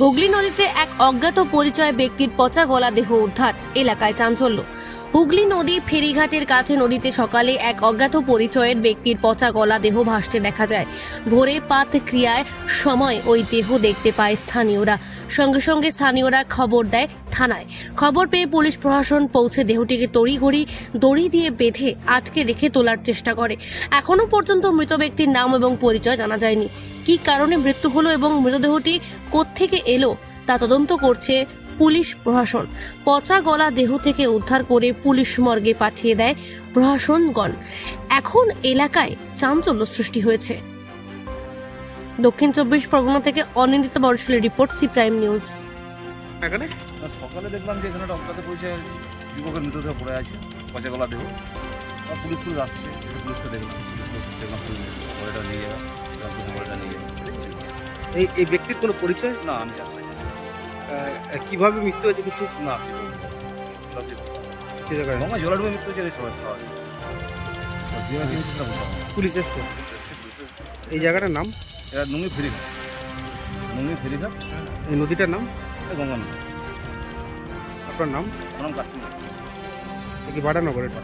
হুগলি নদীতে এক অজ্ঞাত পরিচয় ব্যক্তির পচা গলা দেহ উদ্ধার। এলাকায় চাঞ্চল্য। হুগলি নদী ফেরিঘাটের কাছে নদীতে সকালে এক অজ্ঞাত পরিচয়ের ব্যক্তির পচা গলা দেহ ভাসতে দেখা যায়। ভোরে পাত ক্রিয়ার সময় ওই দেহ দেখতে পায় স্থানীয়রা। সঙ্গে সঙ্গে স্থানীয়রা খবর দেয় থানায়। খবর পেয়ে পুলিশ প্রশাসন পৌঁছে দেহটিকে তড়িঘড়ি দড়ি দিয়ে বেঁধে আটকে রেখে তোলার চেষ্টা করে। এখনও পর্যন্ত মৃত ব্যক্তির নাম এবং পরিচয় জানা যায়নি। কী কারণে মৃত্যু হলো এবং মৃতদেহটি কোত্থেকে এলো তা তদন্ত করছে পুলিশ প্রশাসন। পচা গলা দেহ থেকে উদ্ধার করে পুলিশ মর্গে পাঠিয়ে দেয় প্রশাসনগণ। এখন এলাকায় চাঞ্চল্য সৃষ্টি হয়েছে। দক্ষিণ চব্বিশ পরগনা থেকে অনিন্দিত বর্ষলের রিপোর্ট সি প্রাইম নিউজ। এখানে? সকালে দেখলাম যে এখানে একটা অজ্ঞাত পরিচয় যুবকের মৃতদেহ পড়ে আছে পচা গলা দেহ। আর পুলিশ পুলিশ আসছে এসে পুলিশকে দেখলাম পুলিশকে দেখলাম বডিটা নিয়ে যাবে পুলিশ নিয়ে যাবে এই এই ব্যক্তির কোনো পরিচয়? না আমি জানি কীভাবে মৃত্যু হয়েছে কিছু না জলা ডুবে মৃত্যু হয়েছে সবাই। পুলিশ এসছে। এই জায়গাটার নাম? এরা নুঙ্গি ফেরিঘাট ফেরিঘাট এই নদীটার নাম? এটা গঙ্গা নদী। আপনার নাম? আমার নাম কার্তিক। কি বাটানগর এটা?